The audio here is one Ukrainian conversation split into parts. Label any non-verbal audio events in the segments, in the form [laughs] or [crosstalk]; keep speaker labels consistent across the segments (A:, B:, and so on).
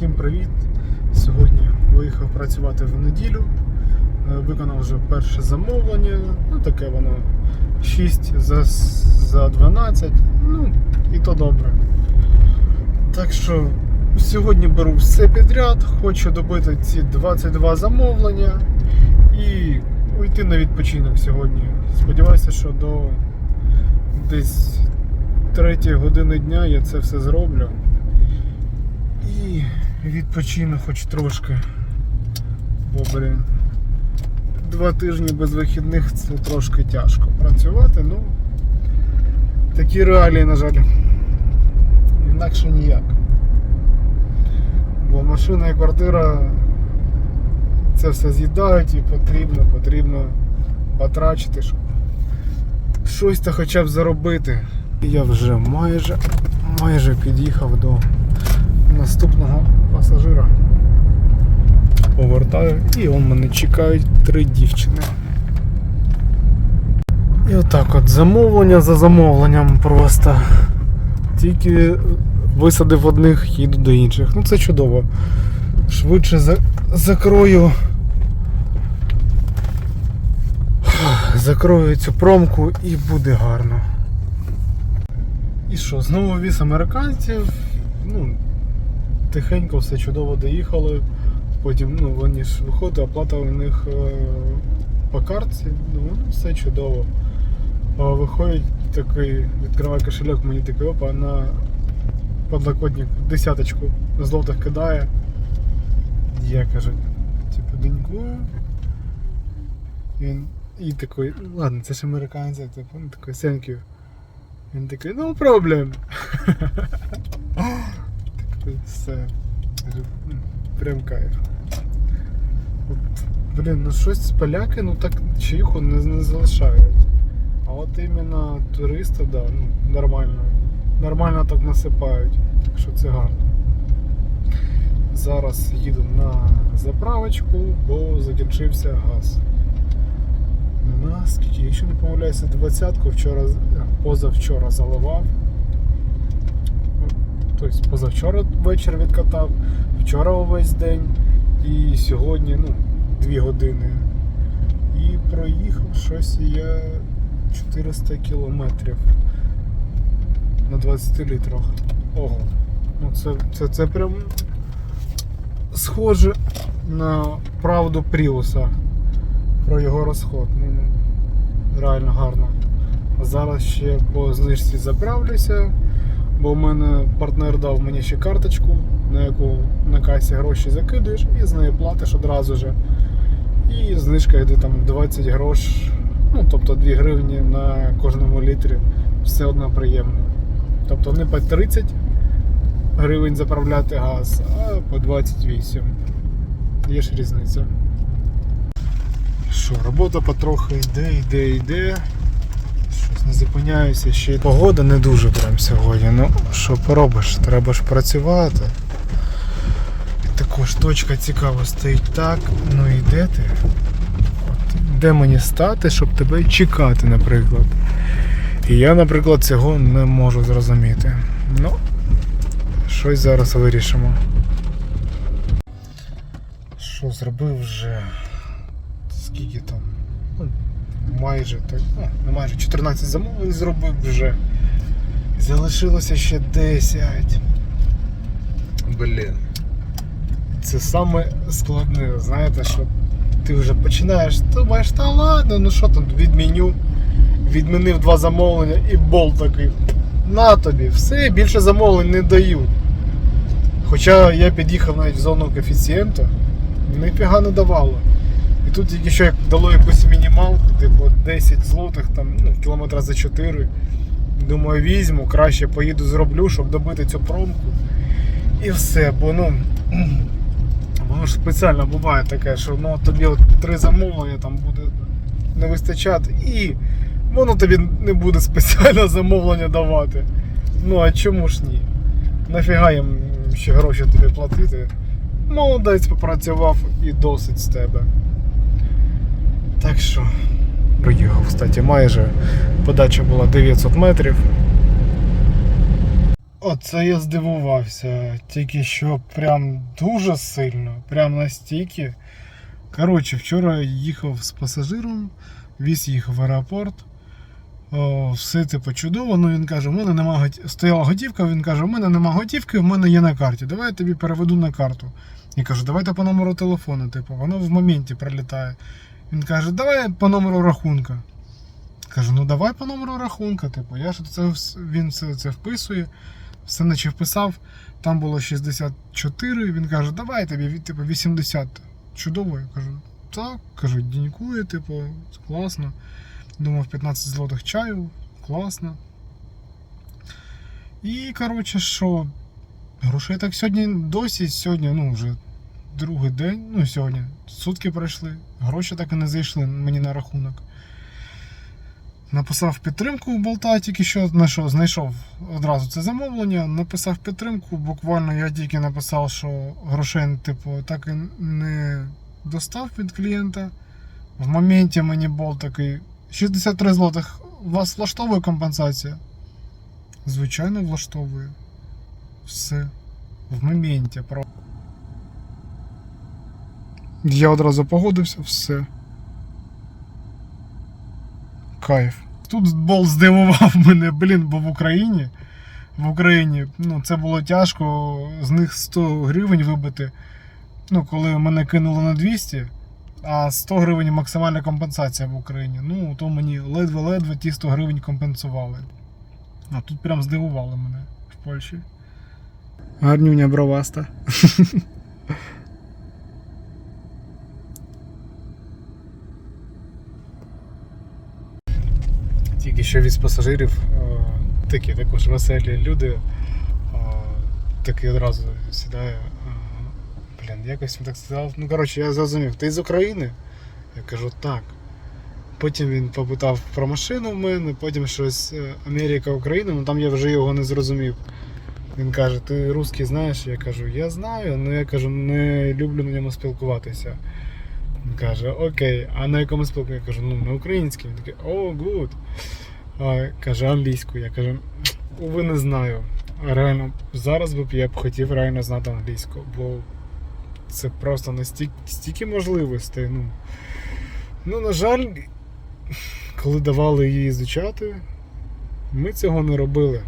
A: Всім привіт! Сьогодні виїхав працювати в неділю. Е, Виконав вже перше замовлення. Ну таке воно 6 за, за 12. Ну, і то добре. Так що сьогодні беру все підряд, хочу добити ці 22 замовлення і уйти на відпочинок сьогодні. Сподіваюся, що до десь 3 години дня я це все зроблю. Відпочину хоч трошки. Бо, блін, два тижні без вихідних це трошки тяжко працювати, ну такі реалії, на жаль. Інакше ніяк. Бо машина і квартира це все з'їдають і потрібно, потрібно потрачити, щоб щось то хоча б заробити. Я вже майже, майже під'їхав до наступного пасажира. Повертаю і он мене чекають три дівчини. І отак от замовлення за замовленням просто. Тільки висадив одних, їду до інших. Ну це чудово. Швидше за... закрою. Закрою цю промку і буде гарно. І що, знову віз американців. Ну, тихенько все чудово доїхали. Потім ну, вони ж виходить, оплата у них е, по картці, ну ну, все чудово. А виходить такий, відкриває кошельок, мені такий опа на подлокотник десяточку злотих кидає. Я кажу, типу, деньку. Він і такий, «Ну, ладно, це ж американці, типу, він такий, thank you. Він такий, no problem. [laughs] Все. Прям кайф. Блін, ну щось поляки, ну так чиху не, не залишають. А от іменно туристи, да, ну, нормально. Нормально так насипають. Так що це гарно. Зараз їду на заправочку, бо закінчився газ. На скільки, якщо не помиляюся, двадцятку вчора, позавчора заливав. Тобто позавчора вечір відкатав, вчора увесь день і сьогодні ну, 2 години. І проїхав щось я 400 кілометрів на 20 літрах. Ого. Ну це, це, це прям схоже на правду Пріуса про його розход. Ну, реально гарно. Зараз ще по знижці заправлюся, бо в мене партнер дав мені ще карточку, на яку на касі гроші закидуєш і з нею платиш одразу же. І знижка йде там 20 грош, ну тобто 2 гривні на кожному літрі. Все одно приємно. Тобто не по 30 гривень заправляти газ, а по 28. Є ж різниця. Що, робота потрохи йде, йде, йде. Щось не зупиняюся, ще й погода не дуже прям сьогодні. Ну, що поробиш, треба ж працювати. Також точка цікаво стоїть так. Ну і де ти? От, де мені стати, щоб тебе чекати, наприклад. І я, наприклад, цього не можу зрозуміти. Ну, щось зараз вирішимо. Що зробив вже скільки там? Майже так, ну, майже 14 замовлень зробив вже. Залишилося ще 10. Блін. Це саме складне, знаєте, що ти вже починаєш, думаєш, та ладно, ну що там, відміню. Відмінив два замовлення і бол такий. На тобі, все, більше замовлень не дають. Хоча я під'їхав навіть в зону коефіцієнта, не давало. І тут як дало якусь мінімалку, типу 10 злотих, там, ну, кілометра за 4. Думаю, візьму, краще поїду зроблю, щоб добити цю промку. І все, бо ну. [clears throat] Воно ж спеціально буває таке, що ну, тобі от три замовлення там буде не вистачати і воно тобі не буде спеціально [laughs] замовлення давати. Ну а чому ж ні? Нафіга їм ще гроші тобі платити? Молодець попрацював і досить з тебе. Так що. Приїхав, кстати, майже. Подача була 900 метрів. Оце я здивувався. Тільки що прям дуже сильно, прям настільки. Коротше, вчора їхав з пасажиром, віз їх в аеропорт. О, все типу чудово. Ну він каже, у мене нема готі... стояла готівка, він каже, у мене нема готівки, в мене є на карті. Давай я тобі переведу на карту. Я кажу, давайте по номеру телефону, типу, воно в моменті прилітає. Він каже, давай по номеру рахунка. Кажу, ну давай по номеру рахунка. Типу, я ж це він все це вписує, все наче вписав. Там було 64. Він каже, давай тобі типу, 80. Чудово. Я кажу, так, кажу, дякую, типу, класно. Думав 15 злотих чаю, класно. І, коротше, що, грошей так сьогодні досі, сьогодні, ну, вже другий день, ну, сьогодні, сутки пройшли, гроші так і не зайшли мені на рахунок. Написав підтримку у болта, тільки що знайшов, знайшов одразу це замовлення. Написав підтримку. Буквально я тільки написав, що грошей, типу, так і не достав від клієнта. В моменті мені болт такий 63 злотих. Вас влаштовує компенсація? Звичайно, влаштовує. Все. В моменті. Я одразу погодився, все. Кайф. Тут бол здивував [laughs] мене, блін, бо в Україні. В Україні ну, це було тяжко, з них 100 гривень вибити. Ну, коли мене кинули на 200, а 100 гривень максимальна компенсація в Україні. Ну, то мені ледве-ледве ті 100 гривень компенсували. А тут прям здивували мене в Польщі. Гарнюня броваста. [laughs] Тільки що від пасажирів е, такі також веселі люди. е, Такий одразу сідає. е, Блін, якось він так сказав. Ну, коротше, я зрозумів, ти з України? Я кажу, так. Потім він попитав про машину в мене, потім щось Америка, Україна, ну там я вже його не зрозумів. Він каже, ти русський знаєш? Я кажу, я знаю, але я кажу, не люблю на ньому спілкуватися. Він каже, окей, а на якому спілкуванні? Я кажу, ну на українській. Він такий, о, гуд. Каже, англійську. Я кажу, уви не знаю. Реально, зараз б я б хотів реально знати англійську, бо це просто настільки стільки можливостей. Ну, ну, на жаль, коли давали її звучати, ми цього не робили.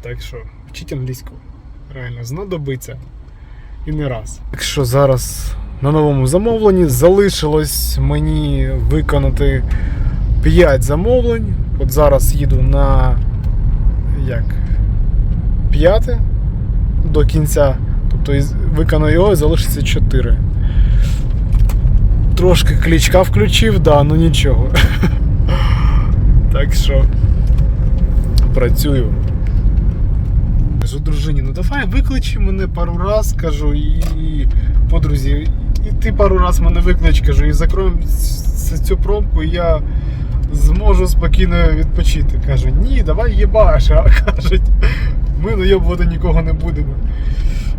A: Так що, вчіть англійську. Реально, знадобиться. І не раз. Так що зараз на новому замовленні залишилось мені виконати 5 замовлень. От зараз їду на як? П'яте до кінця. Тобто виконую його і залишиться 4. Трошки клічка включив, да, ну нічого. [laughs] Так що працюю. Кажу дружині, ну давай викличі мене пару раз, кажу, і подрузі, і ти пару раз мене виклич, кажу, і закроємо цю пробку, і я зможу спокійно відпочити. Кажу, ні, давай їбаш, а [laughs] кажуть, ми найобувати нікого не будемо.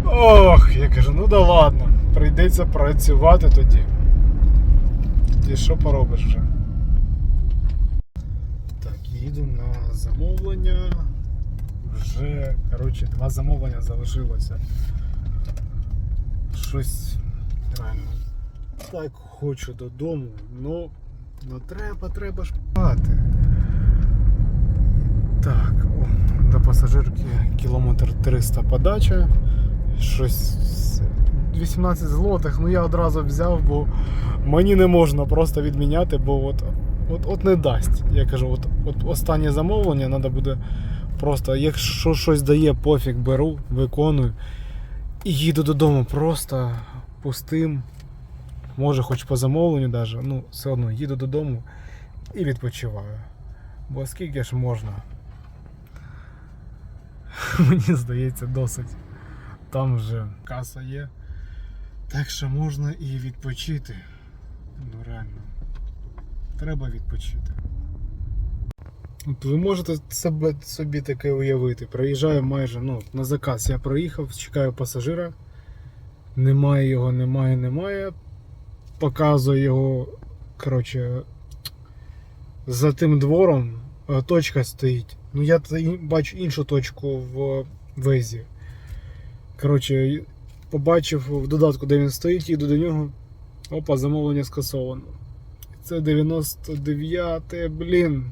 A: Ох, я кажу, ну да ладно, прийдеться працювати тоді. Тоді що поробиш вже? Так, їду на замовлення. Вже, коротше, два замовлення залишилося. Щось реально так хочу додому, ну, ну треба, треба ж спати. Так, о, до пасажирки кілометр 300 подача. Щось 18 злотих, ну я одразу взяв, бо мені не можна просто відміняти, бо от, от, от не дасть. Я кажу, от, от останнє замовлення треба буде просто, якщо щось дає, пофіг беру, виконую. І їду додому просто пустим. Може, хоч по замовленню даже, ну, все одно їду додому і відпочиваю. Бо скільки ж можна? [laughs] Мені здається, досить. Там вже каса є. Так що можна і відпочити. Ну реально. Треба відпочити. От ви можете себе, собі таке уявити. Проїжджаю майже ну, на заказ. Я проїхав, чекаю пасажира. Немає його, немає, немає. Показую його. Коротше, за тим двором е, точка стоїть. Ну я бачу іншу точку в везі. Коротше, побачив в додатку, де він стоїть, їду до нього. Опа, замовлення скасовано. Це 99, блін.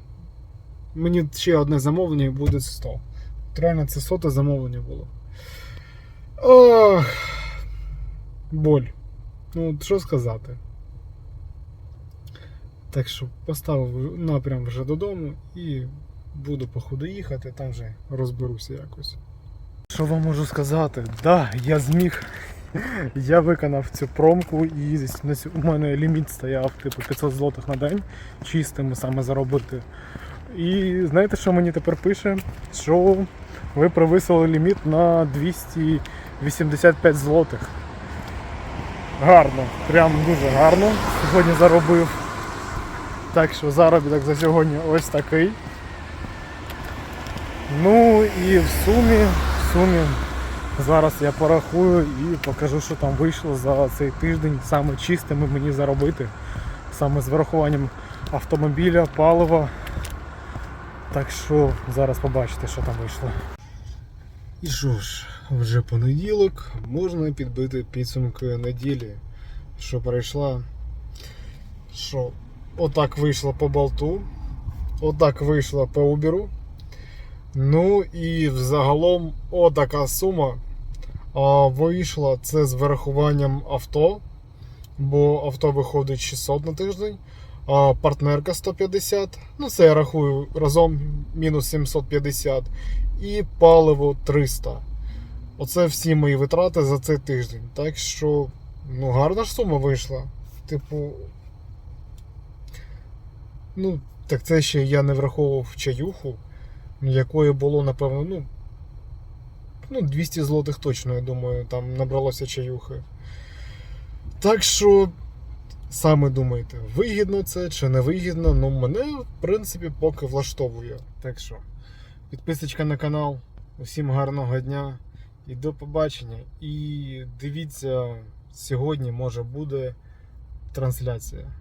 A: Мені ще одне замовлення і буде 100. От Реально це соте замовлення було. Ох, боль. Ну, що сказати. Так що поставив напрям вже додому і буду походу їхати, там вже розберуся якось. Що вам можу сказати? Да, я зміг. Я виконав цю промку і у мене ліміт стояв типу 500 злотих на день чистими саме заробити. І знаєте, що мені тепер пише? Що ви провисили ліміт на 285 злотих. Гарно, прям дуже гарно. Сьогодні заробив. Так що заробіток за сьогодні ось такий. Ну і в сумі, в сумі зараз я порахую і покажу, що там вийшло за цей тиждень саме чистими мені заробити. Саме з врахуванням автомобіля, палива. Так що зараз побачите, що там вийшло. І що ж, вже понеділок, можна підбити підсумки неділі, що пройшла. Що отак вийшло по болту, отак вийшло по Уберу. Ну і взагалом отака сума а, вийшла це з вирахуванням авто, бо авто виходить 600 на тиждень, а партнерка 150, ну це я рахую разом мінус 750 і паливо 300. Оце всі мої витрати за цей тиждень. Так що, ну, гарна ж сума вийшла. Типу. Ну, так це ще я не враховував чаюху, якої було, напевно, ну. Ну, 200 злотих точно, я думаю, там набралося чаюхи. Так що, саме думайте, вигідно це чи не вигідно, ну мене, в принципі, поки влаштовує. Так що, підписочка на канал. Усім гарного дня і до побачення. І дивіться, сьогодні може буде трансляція.